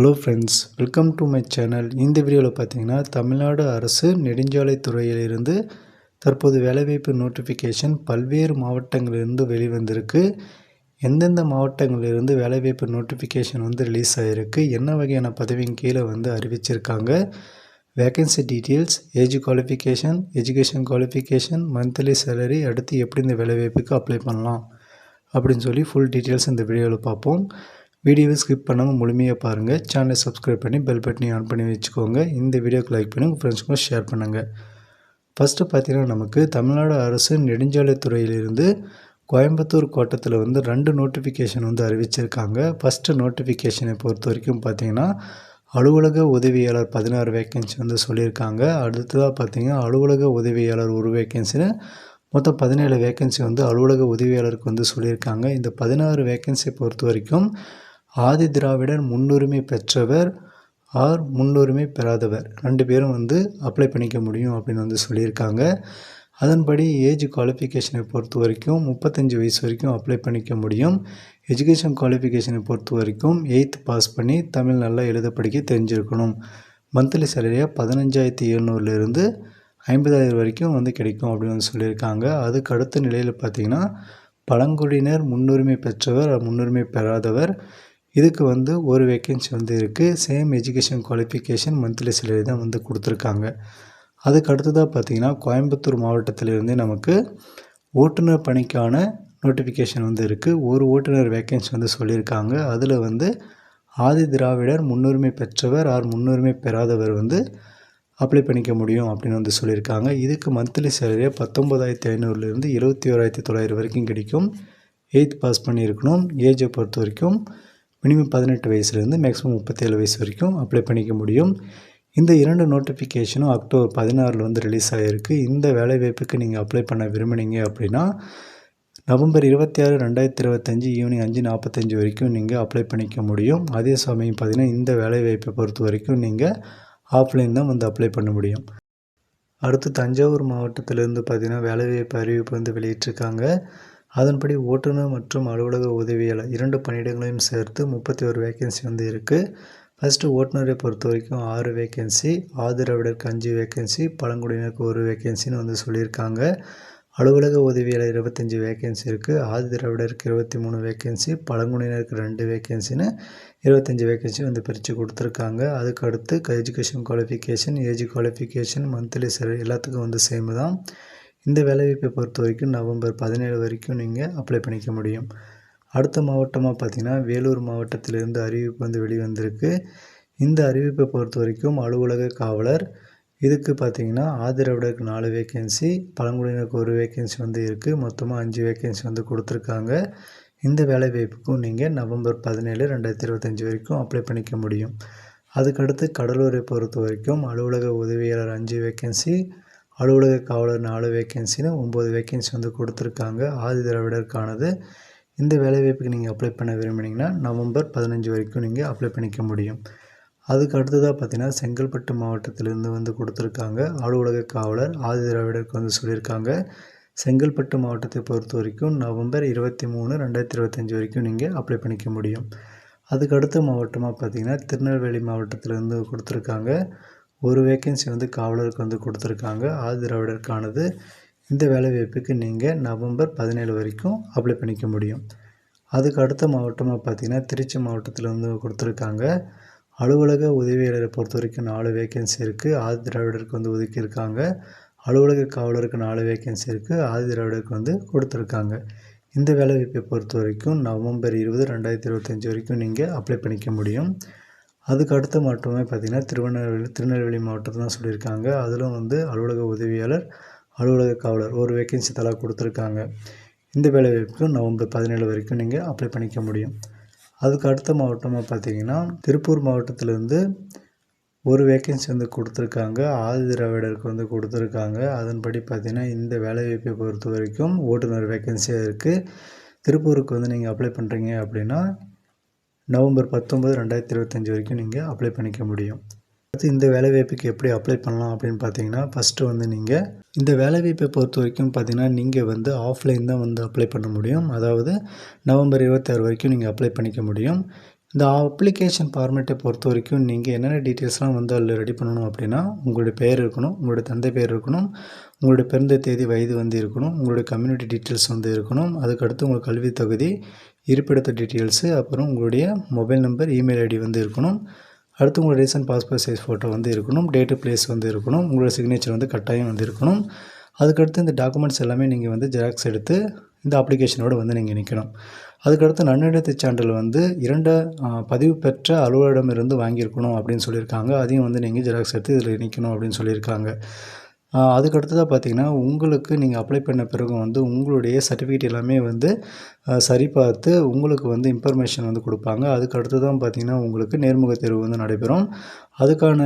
Hello friends welcome to my channel இந்த வீடியோவில் பார்த்தீங்கன்னா தமிழ்நாடு அரசு நெடுஞ்சாலைத்துறையிலிருந்து தற்போது வேலைவாய்ப்பு நோட்டிஃபிகேஷன் பல்வேறு மாவட்டங்களிலிருந்து வெளிவந்திருக்கு. எந்தெந்த மாவட்டங்களிலிருந்து வேலைவாய்ப்பு நோட்டிஃபிகேஷன் வந்து ரிலீஸ் ஆகிருக்கு என்ன வகையான பதவியின் கீழே வந்து அறிவிச்சிருக்காங்க vacancy details age qualification education qualification monthly salary அடுத்து எப்படி இந்த வேலைவாய்ப்புக்கு அப்ளை பண்ணலாம் அப்படின்னு சொல்லி ஃபுல் டீட்டெயில்ஸ் இந்த வீடியோவில் பார்ப்போம். வீடியோவை ஸ்கிப் பண்ணாமல் முழுமையாக பாருங்கள் சேனலை சப்ஸ்கிரைப் பண்ணி பெல் பட்டனையும் ஆன் பண்ணி வச்சுக்கோங்க. இந்த வீடியோக்கு லைக் பண்ணி உங்கள் ஃப்ரெண்ட்ஸுக்கும் ஷேர் பண்ணுங்கள் ஃபஸ்ட்டு பார்த்தீங்கன்னா நமக்கு தமிழ்நாடு அரசு நெடுஞ்சாலைத்துறையிலிருந்து கோயம்புத்தூர் கோட்டத்தில் வந்து ரெண்டு நோட்டிஃபிகேஷன் வந்து அறிவிச்சிருக்காங்க. ஃபஸ்ட்டு நோட்டிஃபிகேஷனை பொறுத்த வரைக்கும் பார்த்தீங்கன்னா அலுவலக உதவியாளர் பதினாறு வேக்கன்சி வந்து சொல்லியிருக்காங்க. அடுத்ததாக பார்த்தீங்கன்னா அலுவலக உதவியாளர் ஒரு வேக்கன்சின்னு மொத்தம் பதினேழு வேக்கன்சி வந்து அலுவலக உதவியாளருக்கு வந்து சொல்லியிருக்காங்க. இந்த பதினாறு வேக்கன்சியை பொறுத்த வரைக்கும் ஆதி திராவிடர் முன்னுரிமை பெற்றவர் ஆர் முன்னுரிமை பெறாதவர். ரெண்டு பேரும் வந்து அப்ளை பண்ணிக்க முடியும் அப்படின்னு வந்து சொல்லியிருக்காங்க. அதன்படி ஏஜ் குவாலிஃபிகேஷனை பொறுத்த வரைக்கும் முப்பத்தஞ்சு வயசு வரைக்கும் அப்ளை பண்ணிக்க முடியும். எஜுகேஷன் குவாலிஃபிகேஷனை பொறுத்த வரைக்கும் எயித் பாஸ் பண்ணி தமிழ் நல்லா எழுத படிக்க தெரிஞ்சிருக்கணும். மந்த்லி சேலரியாக பதினஞ்சாயிரத்தி எழுநூறுலேருந்து ஐம்பதாயிரம் வரைக்கும் வந்து கிடைக்கும் அப்படின்னு வந்து சொல்லியிருக்காங்க. அதுக்கு அடுத்த நிலையில் பார்த்திங்கன்னா பழங்குடியினர் முன்னுரிமை பெற்றவர் முன்னுரிமை பெறாதவர் இதுக்கு வந்து ஒரு வேக்கன்சி வந்து இருக்குது same education qualification monthly salary தான் வந்து கொடுத்துருக்காங்க. அதுக்கு அடுத்ததாக பார்த்திங்கன்னா கோயம்புத்தூர் மாவட்டத்திலிருந்து நமக்கு ஓட்டுநர் பணிக்கான நோட்டிஃபிகேஷன் வந்து இருக்குது ஒரு ஓட்டுநர் வேக்கன்சி வந்து சொல்லியிருக்காங்க. அதில் வந்து ஆதி திராவிடர் முன்னுரிமை பெற்றவர் ஆர் முன்னுரிமை பெறாதவர் வந்து அப்ளை பண்ணிக்க முடியும் அப்படின்னு வந்து சொல்லியிருக்காங்க. இதுக்கு மந்த்லி சேலரியாக பத்தொம்பதாயிரத்தி ஐநூறுலேருந்து எழுபத்தி ஓராயிரத்தி தொள்ளாயிரம் வரைக்கும் கிடைக்கும். எயித் பாஸ் பண்ணியிருக்கணும். ஏஜை பொறுத்த வரைக்கும் மினிமம் பதினெட்டு வயசுலேருந்து மேக்ஸிமம் முப்பத்தேழு வயசு வரைக்கும் அப்ளை பண்ணிக்க முடியும். இந்த இரண்டு நோட்டிஃபிகேஷனும் அக்டோபர் பதினாறில் வந்து ரிலீஸ் ஆகிருக்கு இந்த வேலைவாய்ப்புக்கு நீங்கள் அப்ளை பண்ண விரும்புனீங்க அப்படின்னா நவம்பர் இருபத்தி ஆறு ரெண்டாயிரத்தி இருபத்தஞ்சி ஈவினிங் அஞ்சு நாற்பத்தஞ்சு வரைக்கும் நீங்கள் அப்ளை பண்ணிக்க முடியும். அதே சமயம் பார்த்திங்கன்னா இந்த வேலைவாய்ப்பை பொறுத்த வரைக்கும் நீங்கள் ஆஃப்லைன் தான் வந்து அப்ளை பண்ண முடியும். அடுத்து தஞ்சாவூர் மாவட்டத்திலேருந்து பார்த்திங்கன்னா வேலைவாய்ப்பு அறிவிப்பு வந்து வெளியிட்டிருக்காங்க. அதன்படி ஓட்டுநர் மற்றும் அலுவலக உதவியாளர் இரண்டு பணியிடங்களையும் சேர்த்து முப்பத்தி ஒரு வேக்கன்சி வந்து இருக்குது ஃபஸ்ட்டு ஓட்டுநரை பொறுத்த வரைக்கும் ஆறு வேக்கன்சி ஆதரவிடருக்கு அஞ்சு வேக்கன்சி பழங்குடியினருக்கு ஒரு வேக்கன்சின்னு வந்து சொல்லியிருக்காங்க. அலுவலக உதவியாளர் இருபத்தஞ்சி வேக்கன்சி இருக்குது ஆதி திராவிடருக்கு இருபத்தி மூணு வேக்கன்சி பழங்குடியினருக்கு ரெண்டு வேக்கன்சின்னு இருபத்தஞ்சி வேக்கன்சி வந்து பிரித்து கொடுத்துருக்காங்க. அதுக்கு அடுத்து education qualification age qualification monthly சரி எல்லாத்துக்கும் வந்து சேம் தான். இந்த வேலைவாய்ப்பை பொறுத்த வரைக்கும் நவம்பர் பதினேழு வரைக்கும் நீங்கள் அப்ளை பண்ணிக்க முடியும். அடுத்த மாவட்டமாக பார்த்திங்கன்னா வேலூர் மாவட்டத்திலிருந்து அறிவிப்பு வந்து வெளிவந்திருக்கு. இந்த அறிவிப்பை பொறுத்த வரைக்கும் அலுவலக காவலர் இதுக்கு பார்த்திங்கன்னா ஆதரவிடருக்கு நாலு வேக்கன்சி பழங்குடியினருக்கு ஒரு வேக்கன்சி வந்து இருக்குது மொத்தமாக அஞ்சு வேக்கன்சி வந்து கொடுத்துருக்காங்க. இந்த வேலைவாய்ப்புக்கும் நீங்கள் நவம்பர் பதினேழு ரெண்டாயிரத்தி இருபத்தஞ்சி வரைக்கும் அப்ளை பண்ணிக்க முடியும். அதுக்கடுத்து கடலூரை பொறுத்த வரைக்கும் அலுவலக உதவியாளர் அஞ்சு வேக்கன்சி அலுவலக காவலர் நாலு வேக்கன்சின்னு ஒம்பது வேக்கன்சி வந்து கொடுத்துருக்காங்க. ஆதி திராவிடருக்கானது. இந்த வேலைவாய்ப்புக்கு நீங்கள் அப்ளை பண்ண விரும்பினீங்கன்னா நவம்பர் பதினஞ்சு வரைக்கும் நீங்கள் அப்ளை பண்ணிக்க முடியும். அதுக்கு அடுத்ததாக பார்த்தீங்கன்னா செங்கல்பட்டு மாவட்டத்திலேருந்து வந்து கொடுத்துருக்காங்க. அலுவலக காவலர் ஆதி திராவிடருக்கு வந்து சொல்லியிருக்காங்க. செங்கல்பட்டு மாவட்டத்தை பொறுத்த வரைக்கும் நவம்பர் இருபத்தி மூணு ரெண்டாயிரத்தி இருபத்தஞ்சி வரைக்கும் நீங்கள் அப்ளை பண்ணிக்க முடியும். அதுக்கு அடுத்த மாவட்டமாக பார்த்திங்கன்னா திருநெல்வேலி மாவட்டத்திலேருந்து கொடுத்துருக்காங்க. ஒரு வேக்கன்சி வந்து காவலருக்கு வந்து கொடுத்துருக்காங்க. ஆதிராவிடருக்கானது இந்த வேலைவாய்ப்புக்கு நீங்கள் நவம்பர் பதினேழு வரைக்கும் அப்ளை பண்ணிக்க முடியும். அதுக்கு அடுத்த மாவட்டமாக பார்த்திங்கன்னா திருச்சி மாவட்டத்தில் வந்து கொடுத்துருக்காங்க. அலுவலக உதவியாளரை பொறுத்த வரைக்கும் நாலு வேக்கன்சி இருக்குது ஆதி திராவிடருக்கு வந்து ஒதுக்கியிருக்காங்க. அலுவலக காவலருக்கு நாலு வேக்கன்சி இருக்குது ஆதி திராவிடருக்கு வந்து கொடுத்துருக்காங்க. இந்த வேலைவாய்ப்பை பொறுத்த வரைக்கும் நவம்பர் இருபது ரெண்டாயிரத்தி இருபத்தஞ்சி வரைக்கும் நீங்கள் அப்ளை பண்ணிக்க முடியும். அதுக்கு அடுத்த மாவட்டமே பார்த்திங்கன்னா திருவண்ணாமலை திருநெல்வேலி மாவட்டத்தில் தான் சொல்லியிருக்காங்க. அதிலும் வந்து அலுவலக உதவியாளர் அலுவலக காவலர் ஒரு வேக்கன்சி தலா கொடுத்துருக்காங்க. இந்த வேலைவாய்ப்புக்கு நவம்பர் பதினேழு வரைக்கும் நீங்கள் அப்ளை பண்ணிக்க முடியும். அதுக்கு அடுத்த மாவட்டமாக பார்த்தீங்கன்னா திருப்பூர் மாவட்டத்திலேருந்து ஒரு வேக்கன்சி வந்து கொடுத்துருக்காங்க. ஆதி திராவிடருக்கு வந்து கொடுத்துருக்காங்க. அதன்படி பார்த்திங்கன்னா இந்த வேலைவாய்ப்பை பொறுத்த வரைக்கும் ஓட்டுநர் வேக்கன்சியாக இருக்குது திருப்பூருக்கு வந்து நீங்கள் அப்ளை பண்ணுறீங்க அப்படின்னா நவம்பர் பத்தொம்பது ரெண்டாயிரத்தி இருபத்தஞ்சி வரைக்கும் நீங்கள் அப்ளை பண்ணிக்க முடியும். அடுத்து இந்த வேலைவாய்ப்புக்கு எப்படி அப்ளை பண்ணலாம் அப்படின்னு பார்த்தீங்கன்னா ஃபஸ்ட்டு வந்து நீங்கள் இந்த வேலைவாய்ப்பை பொறுத்த வரைக்கும் பார்த்தீங்கன்னா நீங்கள் வந்து ஆஃப்லைன் தான் வந்து அப்ளை பண்ண முடியும். அதாவது நவம்பர் இருபத்தாறு வரைக்கும் நீங்கள் அப்ளை பண்ணிக்க முடியும். இந்த அப்ளிகேஷன் ஃபார்மேட்டை பொறுத்த வரைக்கும் நீங்கள் என்னென்ன டீட்டெயில்ஸ்லாம் வந்து அதில் ரெடி பண்ணணும் அப்படின்னா உங்களுடைய பெயர் இருக்கணும் உங்களுடைய தந்தை பெயர் இருக்கணும் உங்களுடைய பிறந்த தேதி வயது வந்து இருக்கணும் உங்களுடைய கம்யூனிட்டி டீட்டெயில்ஸ் வந்து இருக்கணும். அதுக்கடுத்து உங்கள் கல்வி தகுதி இருப்பிடத்த டீட்டெயில்ஸு அப்புறம் உங்களுடைய மொபைல் நம்பர் இமெயில் ஐடி வந்து இருக்கணும். அடுத்து உங்களோட ரீசன்ட் பாஸ்போர்ட் சைஸ் ஃபோட்டோ வந்து இருக்கணும். டேட்டு பிளேஸ் வந்து இருக்கணும். உங்களோட சிக்னேச்சர் வந்து கட்டாயம் வந்து இருக்கணும். அதுக்கடுத்து இந்த டாக்குமெண்ட்ஸ் எல்லாமே நீங்கள் வந்து ஜெராக்ஸ் எடுத்து இந்த அப்ளிகேஷனோட வந்து நீங்கள் நிற்கணும் அதுக்கடுத்து நன்னடத்தை சான்றிதழ் வந்து இரண்டு பதிவு பெற்ற அலுவலரிடமிருந்து வாங்கியிருக்கணும் அப்படின்னு சொல்லியிருக்காங்க. அதையும் வந்து நீங்கள் ஜெராக்ஸ் எடுத்து இதில் இணைக்கணும் அப்படின்னு சொல்லியிருக்காங்க. அதுக்கடுத்ததாக பார்த்தீங்கன்னா உங்களுக்கு நீங்கள் அப்ளை பண்ண பிறகு வந்து உங்களுடைய சர்டிஃபிகேட் எல்லாமே வந்து சரி பார்த்து உங்களுக்கு வந்து இன்ஃபர்மேஷன் வந்து கொடுப்பாங்க. அதுக்கு அடுத்து தான் பார்த்தீங்கன்னா உங்களுக்கு நேர்முகத் தேர்வு வந்து நடைபெறும். அதுக்கான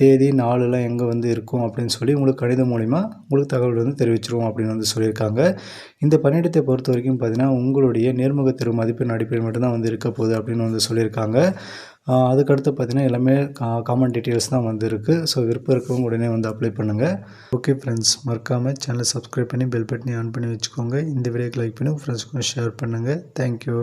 தேதி நாளெல்லாம் எங்கே வந்து இருக்கும் அப்படின்னு சொல்லி உங்களுக்கு கடிதம் மூலிமா உங்களுக்கு தகவல் வந்து தெரிவிச்சிருவோம் அப்படின்னு வந்து சொல்லியிருக்காங்க. இந்த பணியிடத்தை பொறுத்த வரைக்கும் பார்த்தீங்கன்னா உங்களுடைய நேர்முக தேர்வு மதிப்பெண் அடிப்படையில் மட்டும்தான் வந்து இருக்க போகுது அப்படின்னு வந்து சொல்லியிருக்காங்க. அதுக்கடுத்து பார்த்தீங்கன்னா எல்லாமே காமன் டீட்டெயில்ஸ் தான் வந்து ஸோ விருப்பம் இருக்கவங்க உடனே வந்து அப்ளை பண்ணுங்கள் ஓகே ஃப்ரெண்ட்ஸ் மறக்காமல் சேனலை சப்ஸ்கிரைப் பண்ணி பெல் பட்டனை ஆன் பண்ணி வச்சுக்கோங்க. இந்த வீடியோக்கு லைக் பண்ணி ஃப்ரெண்ட்ஸ்க்கும் ஷேர் பண்ணுங்கள் தேங்க்யூ